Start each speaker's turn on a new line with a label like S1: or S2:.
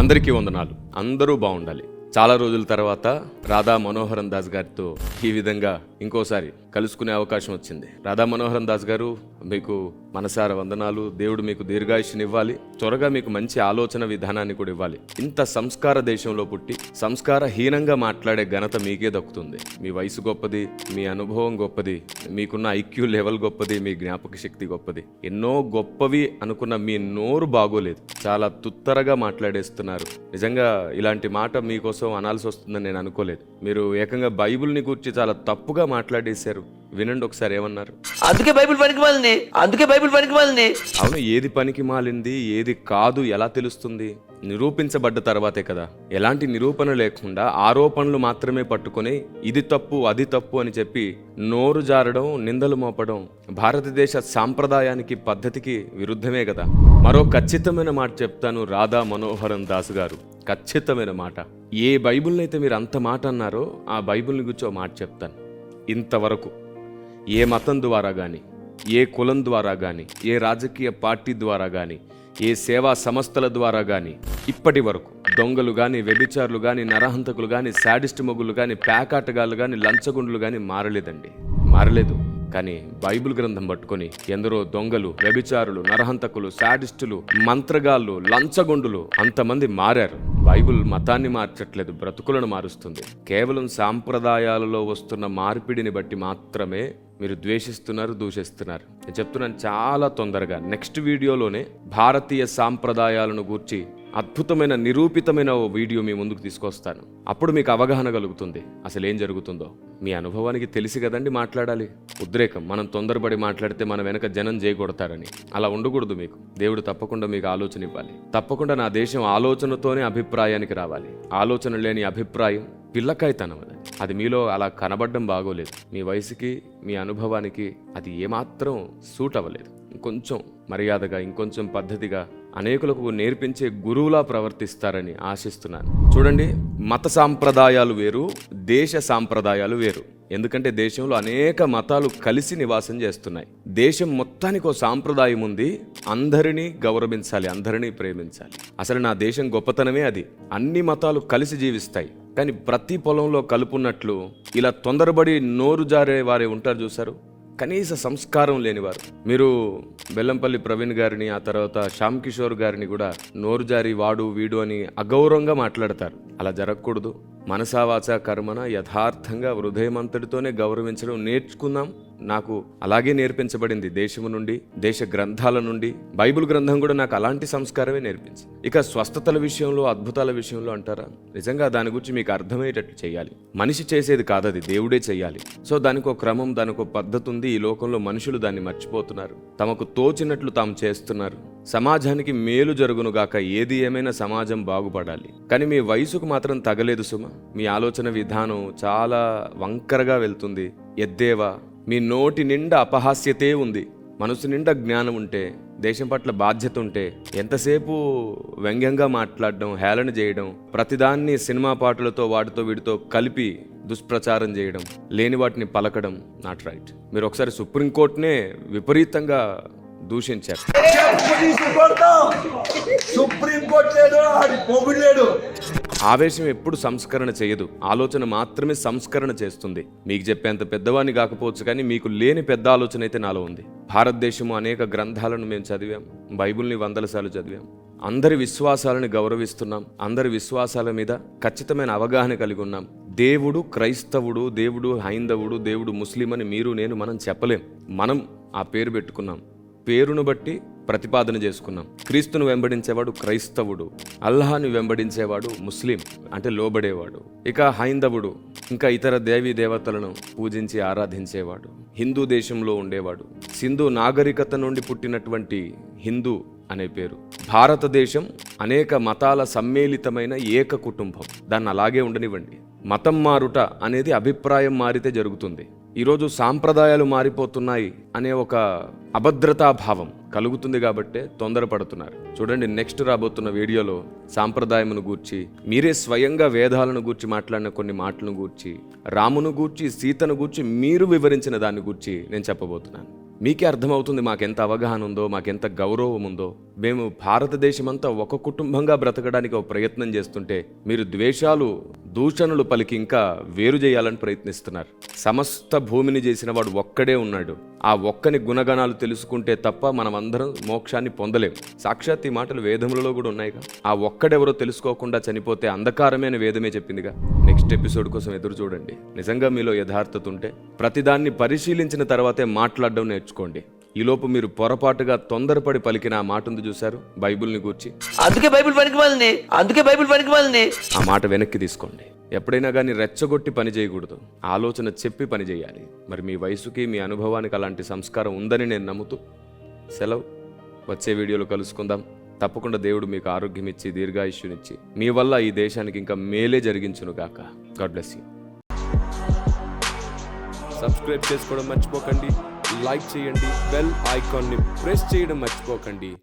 S1: అందరికీ వందనాలు. అందరూ బాగుండాలి. చాలా రోజుల తర్వాత రాధా మనోహరన్ దాస్ గారితో ఈ విధంగా ఇంకోసారి కలుసుకునే అవకాశం వచ్చింది. రాధా మనోహరన్ దాస్ గారు మీకు మనసార వందనాలు. దేవుడు మీకు దీర్ఘాయుష్ని ఇవ్వాలి త్వరగా మీకు మంచి ఆలోచన విధానాన్ని కూడా ఇవ్వాలి. ఇంత సంస్కార దేశంలో పుట్టి సంస్కార హీనంగా మాట్లాడే ఘనత మీకే దక్కుతుంది. మీ వయసు గొప్పది మీ అనుభవం గొప్పది మీకున్న ఐక్యూ లెవెల్ గొప్పది మీ జ్ఞాపక శక్తి గొప్పది. ఎన్నో గొప్పవి అనుకున్న మీ నోరు బాగోలేదు. చాలా తుత్తరగా మాట్లాడేస్తున్నారు. నిజంగా ఇలాంటి మాట మీకోసం అనాల్సి వస్తుందని నేను అనుకోలేదు. మీరు ఏకంగా బైబిల్ని గురించి చాలా తప్పుగా మాట్లాడేశారు. వినండి ఒకసారి ఏమన్నారు?
S2: అందుకే బైబిల్ పనికి మాలింది. అందుకే బైబిల్ పనికి మాలింది.
S1: అవును ఏది పనికి మాలింది ఏది కాదు ఎలా తెలుస్తుంది? నిరూపించబడ్డ తర్వాతే కదా. ఎలాంటి నిరూపణ లేకుండా ఆరోపణలు మాత్రమే పట్టుకొని ఇది తప్పు అది తప్పు అని చెప్పి నోరు జారడం నిందలు మోపడం భారతదేశ సాంప్రదాయానికి పద్ధతికి విరుద్ధమే కదా. మరో ఖచ్చితమైన మాట చెప్తాను రాధా మనోహరన్ దాస్ గారు. ఖచ్చితమైన మాట. ఏ బైబిల్ని అయితే మీరు అంత మాట అన్నారో ఆ బైబిల్ని గురించి మాట చెప్తాను. ఇంతవరకు. ఏ మతం ద్వారా కానీ ఏ కులం ద్వారా కానీ ఏ రాజకీయ పార్టీ ద్వారా కానీ ఏ సేవా సంస్థల ద్వారా కానీ ఇప్పటి వరకు దొంగలు కానీ వ్యభిచారులు కానీ నరహంతకులు కానీ శాడిస్ట్ మొగులు కానీ ప్యాకాటగాళ్ళు కానీ లంచగొండులు కానీ మారలేదండి. మారలేదు. కానీ బైబిల్ గ్రంథం పట్టుకొని ఎందరో దొంగలు వ్యభిచారులు నరహంతకులు శాడిస్టులు మంత్రగాళ్ళు లంచగొండులు అంతమంది మారారు. బైబిల్ మతాన్ని మార్చట్లేదు బ్రతుకులను మారుస్తుంది. కేవలం సాంప్రదాయాలలో వస్తున్న మార్పిడిని బట్టి మాత్రమే మీరు ద్వేషిస్తున్నారు దూషిస్తున్నారు. నేను చెప్తున్నాను చాలా తొందరగా. నెక్స్ట్ వీడియోలోనే భారతీయ సాంప్రదాయాలను గూర్చి అద్భుతమైన నిరూపితమైన ఓ వీడియో మీ ముందుకు తీసుకొస్తాను. అప్పుడు మీకు అవగాహన కలుగుతుంది. అసలు ఏం జరుగుతుందో. మీ అనుభవానికి తెలిసి కదండి మాట్లాడాలి. ఉద్రేకం మనం తొందరపడి మాట్లాడితే మన వెనక జనం చేయగొడతారని అలా ఉండకూడదు మీకు. దేవుడు తప్పకుండా మీకు ఆలోచన ఇవ్వాలి. తప్పకుండా నా దేశం ఆలోచనతోనే అభిప్రాయానికి రావాలి. ఆలోచన లేని అభిప్రాయం పిల్లకాయతనం అది అది మీలో అలా కనబడడం బాగోలేదు. మీ వయసుకి మీ అనుభవానికి అది ఏమాత్రం సూట్ అవ్వలేదు ఇంకొంచెం మర్యాదగా ఇంకొంచెం పద్ధతిగా అనేకులకు నేర్పించే గురువులా ప్రవర్తిస్తారని ఆశిస్తున్నాను. చూడండి మత సాంప్రదాయాలు వేరు దేశ సాంప్రదాయాలు వేరు. ఎందుకంటే దేశంలో అనేక మతాలు కలిసి నివాసం చేస్తున్నాయి. దేశం మొత్తానికి ఒక సాంప్రదాయం ఉంది. అందరినీ గౌరవించాలి అందరినీ ప్రేమించాలి. అసలు నా దేశం గొప్పతనమే అది. అన్ని మతాలు కలిసి జీవిస్తాయి. కానీ ప్రతి పొలంలో కలుపున్నట్లు ఇలా తొందరబడి నోరు జారే వారే ఉంటారు చూసారు కనీస సంస్కారం లేనివారు. మీరు బెల్లంపల్లి ప్రవీణ్ గారిని ఆ తర్వాత శ్యామ్ కిషోర్ గారిని కూడా నోరు జారి వాడు వీడు అని అగౌరవంగా మాట్లాడతారు. అలా జరగకూడదు. మనసావాచ కర్మన యథార్థంగా హృదయమంతటితోనే గౌరవించడం నేర్చుకుందాం. నాకు అలాగే నేర్పించబడింది దేశము నుండి దేశ గ్రంథాల నుండి. బైబిల్ గ్రంథం కూడా నాకు అలాంటి సంస్కారమే నేర్పించింది. ఇక స్వస్థతల విషయంలో అద్భుతాల విషయంలో అంటారా? నిజంగా దాని గురించి మీకు అర్థమయ్యేటట్లు చేయాలి. మనిషి చేసేది కాదది దేవుడే చేయాలి. సో దానికో క్రమం దానికో పద్ధతి ఉంది ఈ లోకంలో మనుషులు దాన్ని మర్చిపోతున్నారు. తమకు తోచినట్లు తాము చేస్తున్నారు. సమాజానికి మేలు జరుగునుగాక ఏది ఏమైనా సమాజం బాగుపడాలి. కానీ మీ వయసుకు మాత్రం తగలేదు సుమ. మీ ఆలోచన విధానం చాలా వంకరగా వెళ్తుంది. ఎద్దేవా మీ నోటి నిండా అపహాస్యతే ఉంది మనసు నిండా జ్ఞానం ఉంటే దేశం పట్ల బాధ్యత ఉంటే ఎంతసేపు వ్యంగ్యంగా మాట్లాడడం హేళన చేయడం ప్రతిదాన్ని సినిమా పాటలతో వాటితో వీటితో కలిపి దుష్ప్రచారం చేయడం లేని వాటిని పలకడం నాట్ రైట్ మీరు ఒకసారి సుప్రీంకోర్టునే విపరీతంగా దూషించారు.
S3: సుప్రీంకోర్టు లేడు లేడు.
S1: ఆవేశం ఎప్పుడు సంస్కరణ చేయదు. ఆలోచన మాత్రమే సంస్కరణ చేస్తుంది. మీకు చెప్పేంత పెద్దవాణ్ణి కాకపోవచ్చు కానీ మీకు లేని పెద్ద ఆలోచన అయితే నాలో ఉంది. భారతదేశము అనేక గ్రంథాలను మేము చదివాం. బైబిల్ని వందల సార్లు చదివాం. అందరి విశ్వాసాలను గౌరవిస్తున్నాం. అందరి విశ్వాసాల మీద ఖచ్చితమైన అవగాహన కలిగి ఉన్నాం. దేవుడు క్రైస్తవుడు దేవుడు హైందవుడు దేవుడు ముస్లిం అని మీరు నేను మనం చెప్పలేం. మనం ఆ పేరు పెట్టుకున్నాం. పేరును బట్టి ప్రతిపాదన చేసుకున్నాం. క్రీస్తును వెంబడించేవాడు క్రైస్తవుడు. అల్లాహని వెంబడించేవాడు ముస్లిం అంటే లోబడేవాడు. ఇక హైందవుడు ఇంకా ఇతర దేవీ దేవతలను పూజించి ఆరాధించేవాడు. హిందూ దేశంలో ఉండేవాడు. సింధు నాగరికత నుండి పుట్టినటువంటి హిందూ అనే పేరు. భారతదేశం అనేక మతాల సమ్మేళితమైన ఏక కుటుంబం దాన్ని అలాగే ఉండనివ్వండి. మతం మారుట అనేది అభిప్రాయం మారితే జరుగుతుంది. ఈరోజు సాంప్రదాయాలు మారిపోతున్నాయి అనే ఒక అభద్రతా భావం కలుగుతుంది కాబట్టే తొందరపడుతున్నారు. చూడండి నెక్స్ట్ రాబోతున్న వీడియోలో సాంప్రదాయమును గూర్చి మీరే స్వయంగా వేదాలను గూర్చి మాట్లాడిన కొన్ని మాటలను గూర్చి రామును గూర్చి సీతను గూర్చి మీరు వివరించిన దాన్ని గూర్చి నేను చెప్పబోతున్నాను. మీకే అర్థమవుతుంది మాకెంత అవగాహన ఉందో మాకెంత గౌరవం ఉందో మేము భారతదేశమంతా ఒక కుటుంబంగా బ్రతకడానికి ఒక ప్రయత్నం చేస్తుంటే మీరు ద్వేషాలు దూషణలు పలికి ఇంకా వేరు చేయాలని ప్రయత్నిస్తున్నారు. సమస్త భూమిని చేసిన వాడు ఒక్కడే ఉన్నాడు. ఆ ఒక్కని గుణగణాలు తెలుసుకుంటే తప్ప మనం అందరం మోక్షాన్ని పొందలేం. సాక్షాత్ ఈ మాటలు వేదములలో కూడా ఉన్నాయిగా. ఆ ఒక్కడెవరో తెలుసుకోకుండా చనిపోతే అంధకారమైన వేదమే చెప్పిందిగా. నెక్స్ట్ ఎపిసోడ్ కోసం ఎదురు చూడండి. నిజంగా మీలో యథార్థత ఉంటే ప్రతిదాన్ని పరిశీలించిన తర్వాతే మాట్లాడడం నేర్చుకోండి. ఈలోపు మీరు పొరపాటుగా తొందరపడి పలికిన ఆ మాట ఉంది చూశారు? బైబిల్ని గూర్చి.
S2: అందుకే బైబిల్ పనికిమాలింది అందుకే బైబిల్ పనికిమాలింది
S1: ఆ మాట వెనక్కి తీసుకోండి. ఎప్పుడైనా కానీ రెచ్చగొట్టి పని చేయకూడదు. ఆలోచన చెప్పి పని చేయాలి. మరి మీ వయసుకి మీ అనుభవానికి అలాంటి సంస్కారం ఉందని నేను నమ్ముతూ సెలవు. వచ్చే వీడియోలో కలుసుకుందాం. తప్పకుండా దేవుడు మీకు ఆరోగ్యం ఇచ్చి దీర్ఘాయుష్యునిచ్చి మీ వల్ల ఈ దేశానికి ఇంకా మేలే జరిగించును గాక. God bless you. సబ్స్క్రైబ్ చేసుకోవడం మర్చిపోకండి. లైక్ చేయండి బెల్ ఐకాన్ని ప్రెస్ చేయడం మర్చిపోకండి.